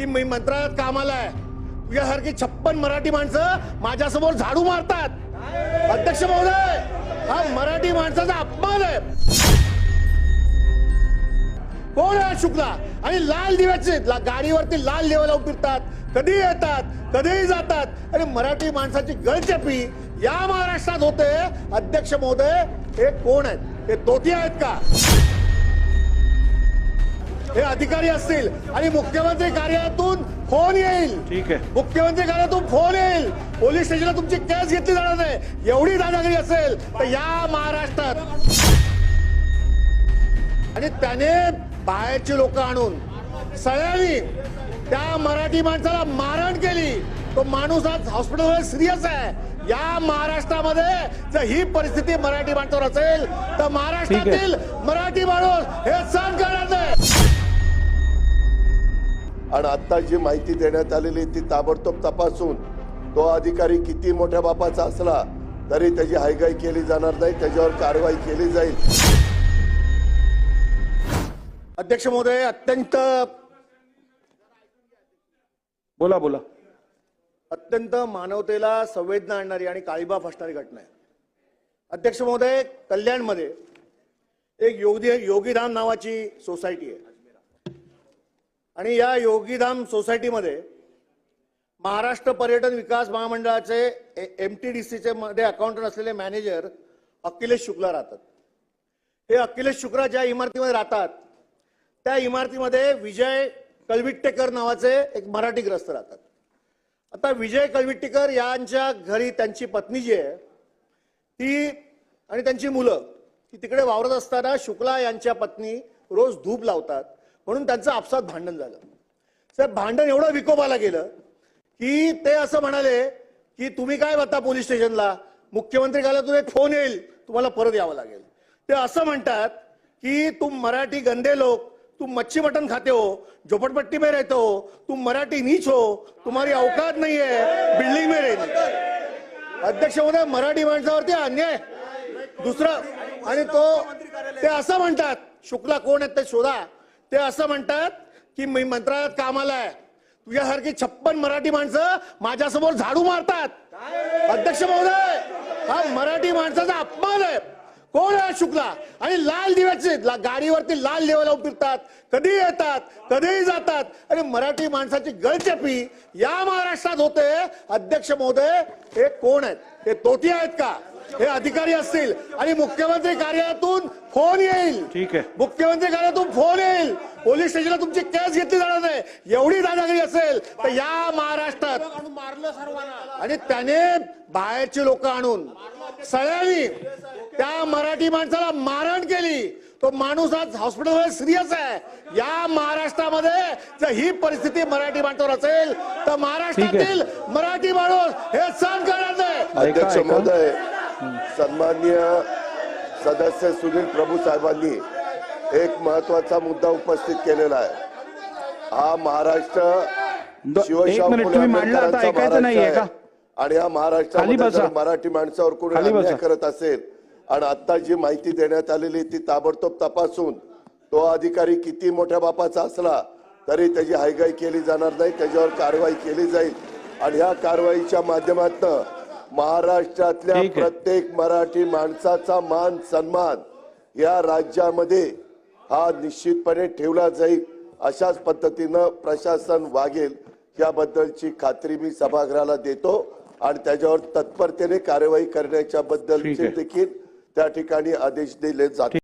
की मी मंत्रालयात कामाला आहे. तुझ्यासारखी छप्पन मराठी माणसं माझ्यासमोर झाडू मारतात. अध्यक्ष महोदय हा मराठी माणसाचा अपमान आहे. कोण आहे शुक्ला? आणि लाल दिव्याचे ला- गाडीवरती लाल दिवा लावून फिरतात. कधी येतात कधीही जातात. आणि मराठी माणसाची गळचेपी या महाराष्ट्रात होते. अध्यक्ष महोदय हे कोण आहेत? हे तोती आहेत का? हे अधिकारी असतील आणि मुख्यमंत्री कार्यालयातून फोन येईल. ठीक आहे. मुख्यमंत्री कार्यालयातून फोन येईल. पोलीस स्टेशनला तुमची केस घेतली जाणार नाही. एवढी दादागिरी असेल तर या महाराष्ट्रात. आणि त्याने बाहेरची लोक आणून सगळ्यांनी त्या मराठी माणसाला मारहाण केली. तो माणूस आज हॉस्पिटलमध्ये सिरियस आहे. या महाराष्ट्रामध्ये जर ही परिस्थिती मराठी माणसावर असेल तर महाराष्ट्रातील मराठी माणूस हे सहन करणार नाही. आणि आता जी माहिती देण्यात आलेली ती ताबडतोब तपासून तो अधिकारी किती मोठ्या बापाचा असला तरी त्याची हायगाई केली जाणार नाही त्याच्यावर कारवाई केली जाईल. अध्यक्ष महोदय अत्यंत बोला बोला. अत्यंत मानवतेला संवेदना आणणारी आणि काळीबाफ असणारी घटना आहे. अध्यक्ष महोदय कल्याणमध्ये एक योगी योगीधाम नावाची सोसायटी आहे. आणि या योगीधाम सोसायटीमध्ये महाराष्ट्र पर्यटन विकास महामंडळाचे एम टी डी सीचे मध्ये अकाउंटंट असलेले मॅनेजर अखिलेश शुक्ला राहतात. हे अखिलेश शुक्ला ज्या इमारतीमध्ये राहतात त्या इमारतीमध्ये विजय कलविट्टेकर नावाचे एक मराठी ग्रस्त राहतात. आता विजय कलविट्टेकर यांच्या घरी त्यांची पत्नी जी आहे ती आणि त्यांची मुलं ती तिकडे वावरत असताना शुक्ला यांच्या पत्नी रोज धूप लावतात. म्हणून त्यांचं आपसात भांडण झालं. साहेब भांडण एवढं विकोपाला गेलं की ते असं म्हणाले की तुम्ही काय बघता पोलीस स्टेशनला? मुख्यमंत्री कार्यालयातून एक फोन येईल तुम्हाला परत यावं लागेल. ते असं म्हणतात की तुम मराठी गंदे लोक तुम मच्छी मटन खाते हो झोपड़पट्टी में रहते हो तुम मराठी नीच हो तुम्हारी अवकात नाहीये बिल्डिंग में रहने अध्यक्ष महोदय मराठी माणसावरती अन्याय. दुसरं आणि तो ते असं म्हणतात शुक्ला कोण आहेत ते शोधा. ते असं म्हणतात की मी मंत्रालयात कामाला आहे. तुझ्यासारखी छप्पन मराठी माणसं माझ्यासमोर झाडू मारतात. अध्यक्ष महोदय हा मराठी माणसाचा अपमान आहे. कोण आहे शुक्ला? आणि लाल दिव्याचे ला- गाडीवरती लाल दिवा लावून फिरतात. कधी येतात? कधीही जातात? आणि मराठी माणसाची गळचेपी या महाराष्ट्रात होते. अध्यक्ष महोदय हे कोण आहेत? हे तोती आहेत का? हे अधिकारी असतील. आणि मुख्यमंत्री कार्यालयातून फोन येईल. ठीक आहे. मुख्यमंत्री कार्यालयातून फोन येईल. पोलीस स्टेशनला तुमची केस घेतली जाणार नाही. एवढी दादागिरी असेल तर या महाराष्ट्रात. मारलं सर्वांना आणि त्याने बाहेरची लोक आणून सगळ्यांनी त्या मराठी माणसाला मारहाण केली. तो माणूस आज हॉस्पिटलमध्ये सिरियस आहे. या महाराष्ट्रामध्ये जर ही परिस्थिती मराठी माणसावर असेल तर महाराष्ट्रातील मराठी माणूस हे सहन करणार नाही. अध्यक्ष ऐका. महोदय सन्मान्य सदस्य सुनील प्रभू साहेबांनी एक महत्त्वाचा मुद्दा उपस्थित केलेला आहे हा महाराष्ट्र शिवशाहू. आणि महाराष्ट्रामध्ये. जर मराठी माणसावर कोणी अन्याय. करत असेल आणि आता जी माहिती देण्यात आलेली ती ताबडतोब तपासून तो अधिकारी किती मोठ्या बापाचा असला तरी त्याची हायगाई केली जाणार नाही त्याच्यावर कारवाई केली जाईल आणि या कारवाईच्या माध्यमातून महाराष्ट्रातल्या ठीक आहे. प्रत्येक मराठी माणसाचा मान सन्मान या राज्यामध्ये हा निश्चितपणे ठेवला जाईल अशाच पद्धतीनं प्रशासन वागेल याबद्दलची खात्री मी सभागृहाला देतो आणि त्याच्यावर तत्परतेने कारवाई करण्याच्या बद्दलचे ठीक आहे. देखील त्या ठिकाणी आदेश दिले जातील